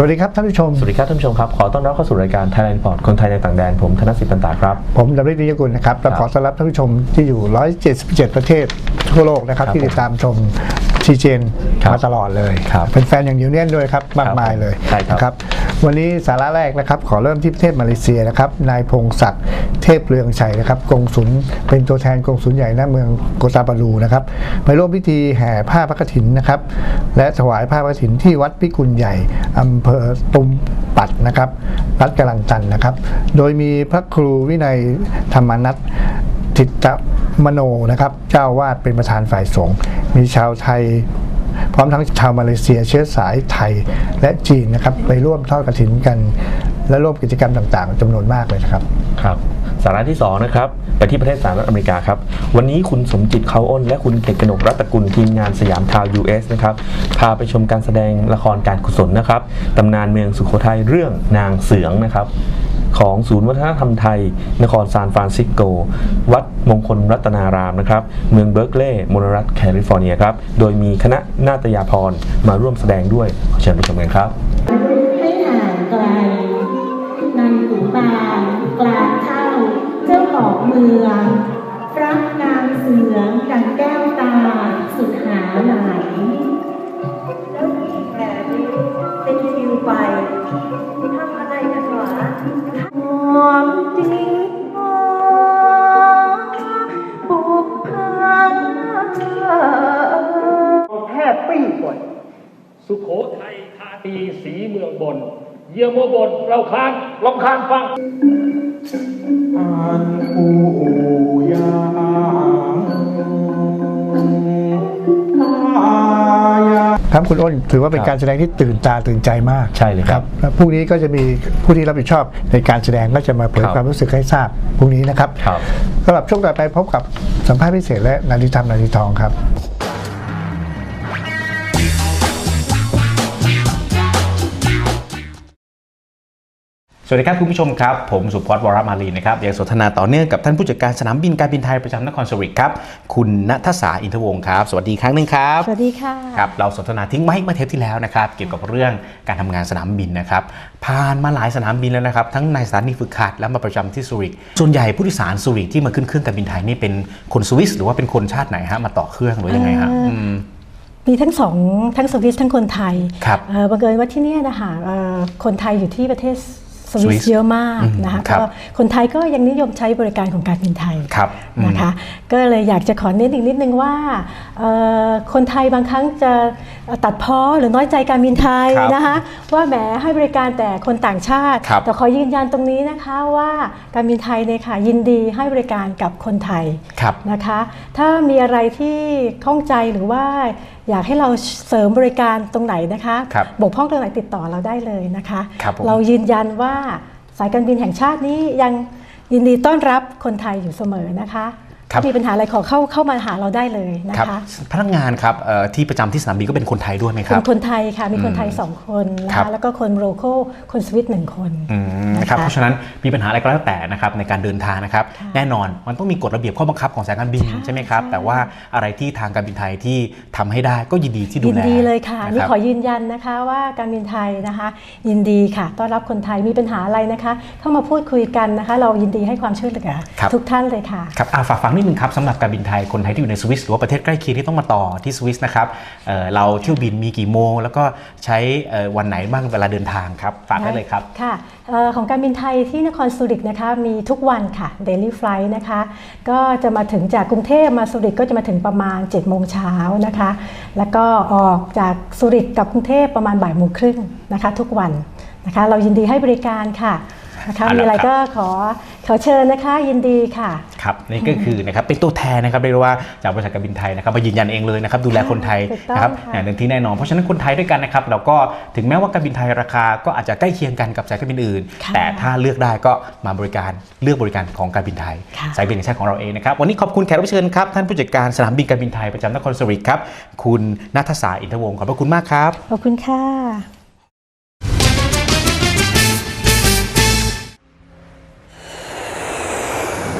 สวัสดีครับท่านผู้ชม สวัสดีครับท่านผู้ชมครับ ขอต้อนรับเข้าสู่รายการ Thailand Report คนไทยในต่างแดน ผมธนสิทธิ์ตันตาครับ ผมดำรินิยกุลนะครับและครับขอต้อนรับท่านผู้ชมที่อยู่ 177 ประเทศทั่วโลกนะครับครับที่ติดตามชม ทีเจนครับมาตลอดเลย ครับเป็นแฟนอย่างยูเนียนด้วยครับมากมายเลยใช่ครับ นะครับ วันนี้สาระแรกนะครับขอเริ่มที่ประเทศมาเลเซียนะครับนายพงศักดิ์เทพเรืองชัยนะครับกงสุลเป็นตัวแทนกงสุลใหญ่หน้าเมืองโกตาบาลูนะครับไปร่วมพิธีแห่ผ้าพระกฐินนะครับและถวายผ้าพระกฐินที่วัดพิกุลใหญ่อำเภอตุมปัดนะครับรัฐกำลังจันทน์นะครับ โดยมีพระครูวินัยธรรมนัท ทิตมโนนะครับ เจ้าวาดเป็นประธานฝ่ายสงฆ์มีชาวไทย พร้อมทั้งชาวมาเลเซียเชื้อสายไทยและจีนนะครับไปร่วมทอดกระถินกัน และร่วมกิจกรรมต่างๆจำนวนมากเลยนะครับ ครับสาระที่ 2 นะครับ ไปที่ประเทศสหรัฐอเมริกาครับ วันนี้คุณสมจิตเขาอ้น และคุณเกตกนกรัตกุลทีมงานสยามทาว US นะครับ พาไปชมการแสดงละครการกุศลนะครับ ตำนานเมืองสุโขทัยเรื่องนางเสืองนะครับ ของศูนย์วัฒนธรรมไทย นครซานฟรานซิสโก วัดมงคลรัตนารามนะครับ เมืองเบิร์กเลย์มลรัฐแคลิฟอร์เนียครับ โดยมีคณะนาตยาพรมาร่วมแสดงด้วยขอเชิญไปชมกันครับ ให้ห่างไกลนันขุนบางกลางเท่าเจ้าของเมือง เยี่ยมเมืองบนเราคานลองคานฟังอันปูยางอายาครับคุณอ้นถือว่าเป็นครับการแสดงที่ตื่นตาตื่นใจมากใช่เลยครับและพรุ่งนี้ก็จะมีผู้ที่รับผิดชอบในการแสดงก็จะมาเผยครับความรู้สึกให้ทราบพรุ่งนี้นะครับครับสำหรับช่วงต่อไปพบกับสัมภาษณ์พิเศษและนาทีธรรมนาทีทองครับ สวัสดีครับคุณผู้ชมครับ ผมสุพจน์วรมาลีนะครับยังสนทนาต่อเนื่องกับท่านผู้จัดการสนามบินการบินไทยประจำนครสวรรค์ครับ คุณณทศาอินทวงศ์ครับ สวัสดีครั้งหนึ่งครับ สวัสดีค่ะครับเราสนทนาทิ้งไว้เมื่อเทปที่แล้วนะครับ เกี่ยวกับเรื่องการทำงานสนามบินนะครับผ่านมาหลายสนามบินแล้วนะครับ ทั้งในสถานีฝึกหัดและมาประจำที่ซูริกส่วนใหญ่ผู้โดยสารซูริกที่มาขึ้นเครื่องการบินไทยนี่เป็นคนสวิสหรือว่าเป็นคนชาติไหนฮะมาต่อเครื่องหรือยังไงฮะเอ่ออืม มีทั้งสองทั้งสวิสทั้งคนไทยครับ เอ่อบังเอิญว่าที่เนี่ยนะคะเอ่อคนไทยอยู่ที่ประเทศ สสวิวิสสเยอะมากอืมนะคะครับก็คนไทยก็ยังนิยมใช้บริการของการบินไทยครับอืมนะคะก็เลยอยากจะขอเน้นอีกนิดนึงว่าเอ่อคนไทยบางครั้งจะตัดพ้อหรือน้อยใจการบินไทยครับนะคะว่าแหมให้บริการแต่คนต่างชาติครับแต่ขอยืนยันตรงนี้นะคะว่าการบินไทยเนี่ยค่ะยินดีให้บริการกับคนไทยครับนะคะ ถ้ามีอะไรที่ข้องใจหรือว่า อยากให้เราเสริมบริการตรงไหนนะคะครับบกพร่องตรงไหนติดต่อเราได้เลยนะคะ ครับผม เรายืนยันว่าสายการบินแห่งชาตินี้ยังยินดีต้อนรับคนไทยอยู่เสมอนะคะครับถ้า มีปัญหาอะไรขอเข้าเข้ามาหาเราได้เลยนะครับคะพนักงานครับเอ่อที่ประจำที่สนามบินก็เป็นคนไทยด้วยไหมคเป็รับนคนไทยค่ะมีคนไทยสองคนนะครัคะบแล้วก็คนโลโก้คนสวิตหนึ่งคนอืมนะครับเพราะฉะนั้นมีปัญหาอะไรก็แล้วแต่นะครับในการเดินทางนะครับค่ะแน่นอนมันต้องมีกฎระเบียบข้อบังคับของสายการบินใช่ใช่ไหมครับใช่แต่ว่าอะไรที่ทางการบินไทยที่ทำให้ได้ก็ยินดีที่ดูยินแลดีเลยค่ะนะนี่รับขอยืนยันนะคะว่าการบินไทยนะคะ ยินดีค่ะต้อนรับคนไทยมีปัญหาอะไรนะคะ เข้ามาพูดคุยกันนะคะ เรายินดีให้ความช่วยเหลือครับทุกท่านเลยค่ะครับอ่าฝากฟังนิดนึงครับสำหรับการบินไทยคนไทยที่อยู่ในสวิสหรือว่าประเทศใกล้เคียงที่ต้องมาต่อที่สวิสนะครับเอ่อเราเที่ยวบินมีกี่โมง แล้วก็ใช้เอ่อวันไหนบ้างเวลาเดินทางครับฝากได้เลยครับค่ะเอ่อของการบินไทยที่นครซูริกนะคะมีทุกวันค่ะ Daily Flight นะคะก็จะมาถึงจากกรุงเทพมาซูริกก็จะมาถึงประมาณ7จ็ดโมงเช้านะคะแล้วก็ออกจากซูริกกับกรุงเทพประมาณบ่ายโมงครึ่งนะคะทุกวันนะคะเรายินดีให้บริการค่ะนะคะเอาละมีอะไรครับก็ขอ ขอเชิญนะคะยินดีค่ะ ครับนี่ก็คือนะครับเป็นตัวแทนนะครับเรียกได้ว่าจากบริษัทการบินไทยนะครับมายืนยันเองเลยนะครับดูแลคนไทยถูกต้องนะครับค่ะอย่างหนึ่งที่แน่นอนเพราะฉะนั้นคนไทยด้วยกันนะครับเราก็ถึงแม้ว่าการบินไทยราคาก็อาจจะใกล้เคียงกันกับสายการบินอื่นค่ะแต่ถ้าเลือกได้ก็มาบริการเลือกบริการของการบินไทยค่ะสายบินแห่งชาติของเราเองนะครับวันนี้ขอบคุณแขกรับเชิญครับท่านผู้จัดการสนามบินการบินไทยประจำนครสวรรค์ครับคุณนัทสาอินทวงศ์ขอบพระคุณมากครับขอบคุณค่ะ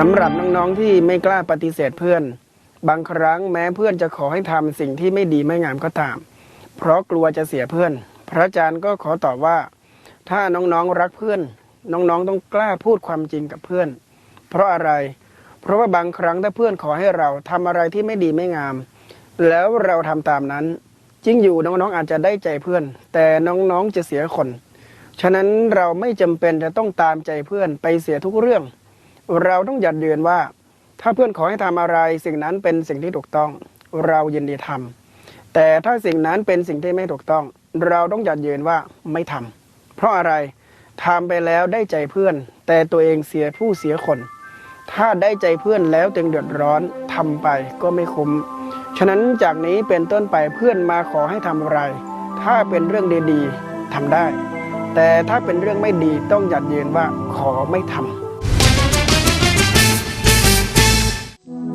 สำหรับน้องๆที่ไม่กล้าปฏิเสธเพื่อน บางครั้งแม้เพื่อนจะขอให้ทำสิ่งที่ไม่ดีไม่งามก็ตาม เพราะกลัวจะเสียเพื่อน พระอาจารย์ก็ขอตอบว่า ถ้าน้องๆรักเพื่อน น้องๆต้องกล้าพูดความจริงกับเพื่อน เพราะอะไร เพราะว่าบางครั้งถ้าเพื่อนขอให้เราทำอะไรที่ไม่ดีไม่งาม แล้วเราทำตามนั้นจริงอยู่น้องๆอาจจะได้ใจเพื่อน แต่น้องๆจะเสียคน ฉะนั้นเราไม่จำเป็นจะต้องตามใจเพื่อนไปเสียทุกเรื่อง เราต้องหยัดยืนว่า ถ้าเพื่อนขอให้ทำอะไร สิ่งนั้นเป็นสิ่งที่ถูกต้อง เรายินดีทำแต่ถ้าสิ่งนั้นเป็นสิ่งที่ไม่ถูกต้อง เราต้องหยัดยืนว่าไม่ทำเพราะอะไรทำไปแล้วได้ใจเพื่อน แต่ตัวเองเสียผู้เสียคน ถ้าได้ใจเพื่อนแล้วจึงเดือดร้อนทำไปก็ไม่คุ้มฉะนั้นจากนี้เป็นต้นไปเพื่อนมาขอให้ทำอะไร ถ้าเป็นเรื่องดีๆทำได้ แต่ถ้าเป็นเรื่องไม่ดีต้องหยัดยืนว่าขอไม่ทำ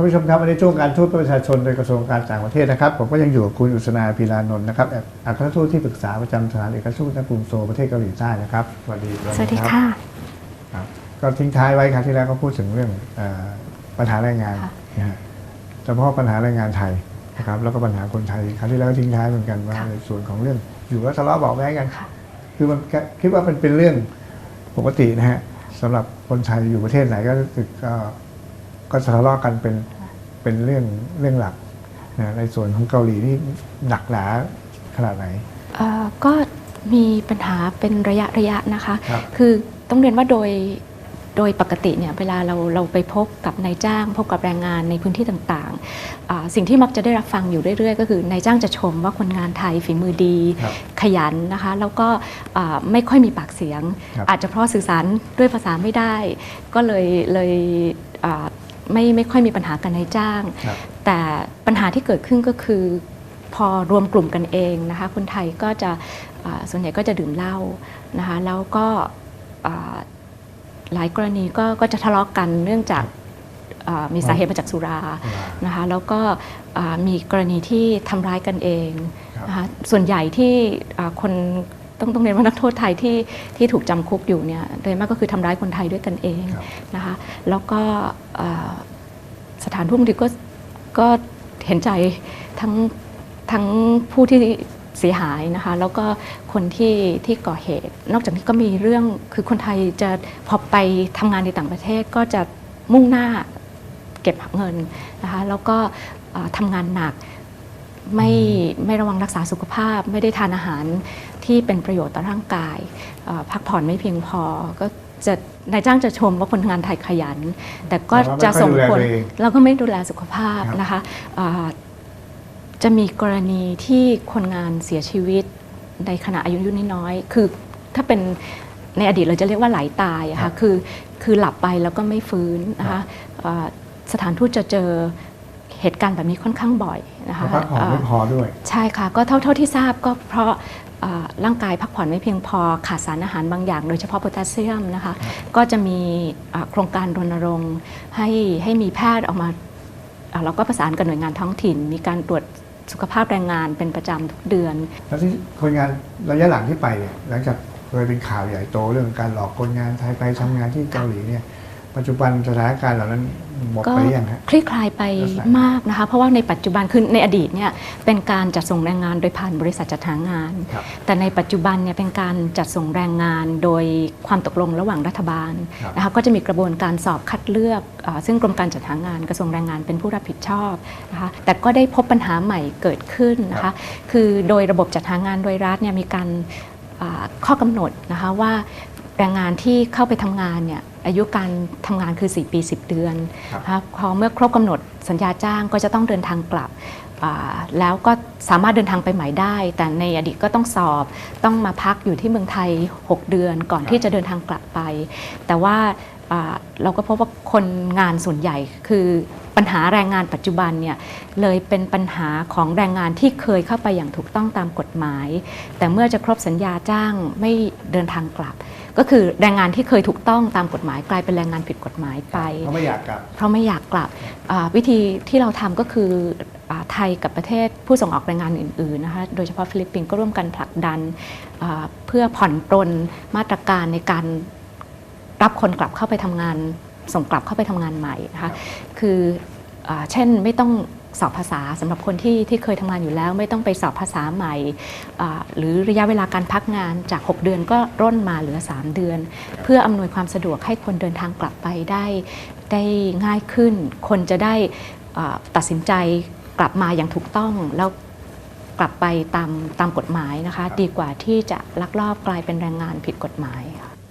านผู้ชมครับวันนี้ช่วงการทูตเพื่อประชาชนโดยกระทรวงการต่างประเทศนะครับ ผมก็ยังอยู่กับคุณอุศนาพีรานนท์นะครับอัครทูตที่ปรึกษาประจำสถานเอกทูตณกรุงโซลประเทศเกาหลีใต้นะครับสวัสดีสวัสดีรับค่ะครับก็ทิ้งท้ายไว้ครั้งที่แล้วก็พูดถึงเรื่องเออปัญหาแรงงานนะฮะเฉพาะปัญหาแรงงานไทยนะครับ แล้วก็ปัญหาคนไทยครั้งที่แล้วก็ทิ้งท้ายเหมือนกันว่าในส่วนของเรื่องอยู่แล้วทะเลาะเบอกแว้งกัน คือมันก็คิดว่ามันเป็นเรื่องปกตินะฮะสำหรับคนไทยอยู่ประเทศไหนก็รู้สึก ก็ก็ทะเลาะกันเป็นเป็นเรื่องเรื่องหลักนะในส่วนของเกาหลีนี่หนักหนาขนาดไหนเอ่อก็มีปัญหาเป็นระยะระยะนะคะครับคือต้องเรียนว่าโดยโดยปกติเนี่ยเวลาเราเราไปพบกับนายจ้างพบกับแรงงานในพื้นที่ต่างๆอ่าสิ่งที่มักจะได้รับฟังอยู่เรื่อยๆ ก็คือนายจ้างจะชมว่าคนงานไทยฝีมือดีครับขยันนะคะแล้วก็อ่าไม่ค่อยมีปากเสียงครับอาจจะเพราะสื่อสารด้วยภาษาไม่ได้ ก็เลยเลยอ่า ไม่ไม่ค่อยมีปัญหากันนายจ้างครับแต่ปัญหาที่เกิดขึ้นก็คือ พอรวมกลุ่มกันเองนะคะ คนไทยก็จะอ่าส่วนใหญ่ก็จะดื่มเหล้านะคะแล้วก็อ่าหลายกรณีก็ก็จะทะเลาะกันเนื่องจากอ่ามีสาเหตุมาจากสุรานะคะแล้วก็อ่ามีกรณีที่ทำร้ายกันเองนะคะส่วนใหญ่ที่อ่าคน ต้องต้องเรียนว่านักโทษไทยที่ที่ถูกจำคุกอยู่เนี่ยโดยมากก็คือทำร้ายคนไทยด้วยกันเองนะคะแล้วก็อ่าสถานทูตบางทีก็ก็เห็นใจทั้งทั้งผู้ที่เสียหายนะคะแล้วก็คนที่ที่ก่อเหตุ นอกจากนี้ก็มีเรื่องคือคนไทยจะพอไปทำงานในต่างประเทศก็จะมุ่งหน้าเก็บเงินนะคะแล้วก็เอ่อทำงานหนักไม่ไม่ระวังรักษาสุขภาพ ไม่ได้ทานอาหาร ที่เป็นประโยชน์ต่อร่างกายเอ่อพักผ่อนไม่เพียงพอก็จะนายจ้างจะชมว่าคนงานไทยขยัน แต่ก็แต่ว่าไม่จะส่งผลค่อยดูแลตัวเองแล้วก็ไม่ดูแลสุขภาพครับนะคะอ่าจะมีกรณีที่คนงานเสียชีวิตในขณะอายุยุน้อยๆคือถ้าเป็นในอดีตเราจะเรียกว่าไหลตายอะค่ะคือคือหลับไปแล้วก็ไม่ฟื้นนะคะอ่าสถานทูตจะเจอเหตุการณ์แบบนี้ค่อนข้างบ่อยนะคะพักผ่อนไม่พอด้วย ใช่ค่ะ ก็เท่าเท่าที่ทราบก็เพราะเอ่อ ร่างกายพักผ่อนไม่เพียงพอขาดสารอาหารบางอย่าง โดยเฉพาะโพแทสเซียมนะคะ ก็จะมีโครงการรณรงค์ให้ให้มีแพทย์ออกมาเราก็ประสานกับหน่วยงานท้องถิ่น มีการตรวจสุขภาพแรงงานเป็นประจำทุกเดือน แล้วที่คนงานระยะหลังที่ไปเนี่ยหลังจากเคยเป็นข่าวใหญ่โตเรื่องการหลอกคนงานไทยไปทำงานที่เกาหลีเนี่ย ปัจจุบันสถานการณ์เหล่านั้นหมดก็ไปหรือยังฮะคลี่คลายไปมากนะคะ เพราะว่าในปัจจุบันคือในอดีตเนี่ยเป็นการจัดส่งแรงงานโดยผ่านบริษัทจัดหางานครับแต่ในปัจจุบันเนี่ยเป็นการจัดส่งแรงงานโดยความตกลงระหว่างรัฐบาลครับนะคะก็จะมีกระบวนการสอบคัดเลือกเออซึ่งกรมการจัดหางานกระทรวงแรงงานเป็นผู้รับผิดชอบนะคะแต่ก็ได้พบปัญหาใหม่เกิดขึ้นนะคะคือโดยระบบจัดหางานโดยรัฐเนี่ยมีการอ่าข้อกำหนดนะคะว่าแรงงานที่เข้าไปทำงานเนี่ย อายุการทำงานคือ 4 ปี 10 เดือนนะคะพอเมื่อครบกำหนดสัญญาจ้างก็จะต้องเดินทางกลับอ่าแล้วก็สามารถเดินทางไปใหม่ได้ แต่ในอดีตก็ต้องสอบต้องมาพักอยู่ที่เมืองไทย 6 เดือนก่อนที่จะเดินทางกลับไป แต่ว่าอ่าเราก็พบว่าคนงานส่วนใหญ่คือ ปัญหาแรงงานปัจจุบันเนี่ยเลยเป็นปัญหาของแรงงานที่เคยเข้าไปอย่างถูกต้องตามกฎหมาย แต่เมื่อจะครบสัญญาจ้างไม่เดินทางกลับ ก็คือแรงงานที่เคยถูกต้องตามกฎหมาย กลายเป็นแรงงานผิดกฎหมายไปเขาไม่อยากกลับ เพราะไม่อยากกลับอ่าวิธีที่เราทำก็คืออาไทยกับประเทศผู้ส่งออกแรงงานอื่นๆนะคะโดยเฉพาะฟิลิปปินส์ก็ร่วมกันผลักดันอ่าเพื่อผ่อนปรนมาตรการในการรับคนกลับเข้าไปทำงานส่งกลับเข้าไปทำงานใหม่นะคะ คืออา เช่นไม่ต้องสอบภาษาสำหรับคนที่ที่เคยทำงานอยู่แล้ว ไม่ต้องไปสอบภาษาใหม่ หรือระยะเวลาการพักงานจาก 6 เดือนก็ร่นมาเหลือ 3 เดือน เพื่ออำนวยความสะดวกให้คนเดินทางกลับไปได้ได้ง่ายขึ้น คนจะได้ตัดสินใจกลับมาอย่างถูกต้องแล้วกลับไปตามตามกฎหมายนะคะ ดีกว่าที่จะลักลอบกลายเป็นแรงงานผิดกฎหมาย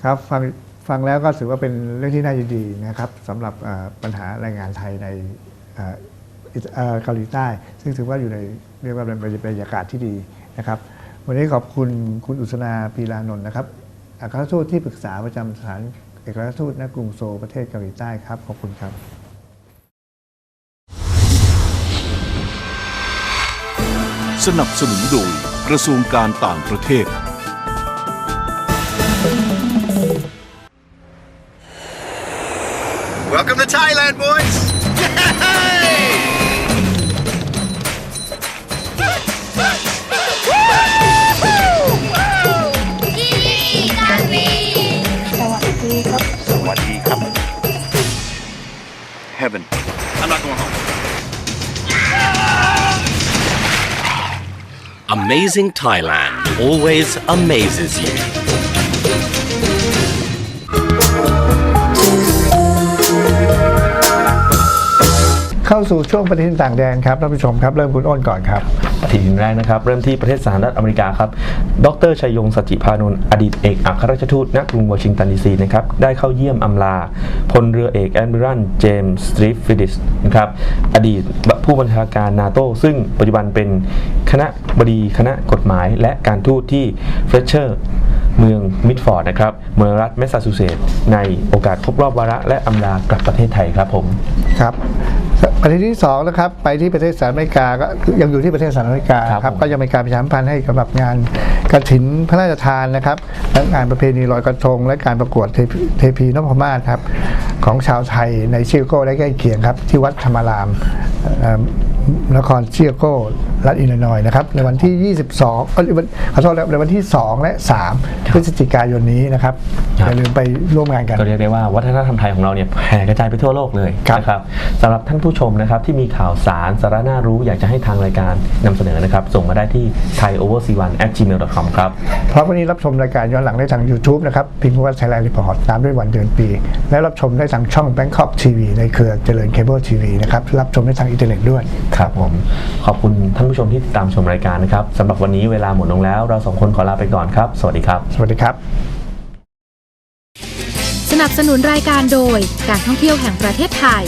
ครับฟังฟังแล้วก็ถือว่าเป็นเรื่องที่น่ายินดีนะครับสำหรับปัญหาแรงงานไทยใน เอ่ออิสเอ่อเกาหลีใต้ ซึ่งถือว่าอยู่ในเรียกว่าเป็นบรรยากาศที่ดีนะครับ วันนี้ขอบคุณคุณอุศนาปีลานนท์นะครับอัครราชทูตที่ปรึกษาประจำสถานเอกอัครราชทูตณกรุงโซลประเทศเกาหลีใต้ครับ ขอบคุณครับสนับสนุนโดยกระทรวงการต่างประเทศ Welcome to Thailand, boys! Amazing Thailand always amazes you. เข้าสู่ช่วงปฏิทินต่างแดนครับท่านผู้ชมครับ เริ่มคุณอ้นก่อนครับ ปฏิทินแรกนะครับ เริ่มที่ประเทศสหรัฐอเมริกาครับ ดรชัยยงสัจิพานนท์อดีตเอกอัครราชทูตณกรุงวอชิงตันดีซีนะครับ ได้เข้าเยี่ยมอำลา พลเรือเอกแอนบิรันเจมส์สตรีฟฟิดิสนะครับ อดีตผู้บัญชาการนาโตซึ่งปัจจุบันเป็นคณะบดีคณะกฎหมายและการทูตที่เฟรเชอร์ เมืองมิดฟอร์ดนะครับ เมืองรัฐแมสซาชูเซตส์ในโอกาสครบรอบวาระและอำลากลับประเทศไทยครับผมครับประเด็นที่สองนะครับไปที่ประเทศสหรัฐอเมริกาก็ยังอยู่ที่ประเทศสหรัฐอเมริกาครับก็ยังมีการประชาสัมพันธ์ให้สำหรับงานกระถินพระราชทานนะครับและงานประเพณีลอยกระทง และการประกวดเทพเทพีนพมาศครับของชาวไทยในชิคาโกและใกล้เคียงครับที่วัดธรรมารามเอ่อนครชิคาโกรัฐอิลลินอยส์นะครับในวันที่ 22เอ้ยวันขอโทษแล้วในวันที่ 2 และ 3 พฤศจิกายนนี้นะครับ อย่าลืมไปร่วมงานกัน ก็เรียกได้ว่าวัฒนธรรมไทยของเราเนี่ยแผ่กระจายไปทั่วโลกเลยนะครับสำหรับท่านผู้ชมนะครับที่มีข่าวสารสาระน่ารู้อยากจะให้ทางรายการนำเสนอนะครับ ส่งมาได้ที่ thaioverc1 at gmail.com ครับ เพราะวันนี้รับชมรายการย้อนหลังได้ทาง YouTube นะครับพิมพ์ว่า Thailand Report ตามด้วยวันเดือนปี และรับชมได้ทางช่อง Bangkok TV ในเครือเจริญเคเบิลทีวีนะครับรับชมได้ทางอินเทอร์เน็ตด้วย ครับผม ขอบคุณท่านผู้ชมที่ติดตามชมรายการนะครับสำหรับวันนี้เวลาหมดลงแล้ว เราสองคนขอลาไปก่อนครับ สวัสดีครับ สวัสดีครับ สนับสนุนรายการโดยการท่องเที่ยวแห่งประเทศไทย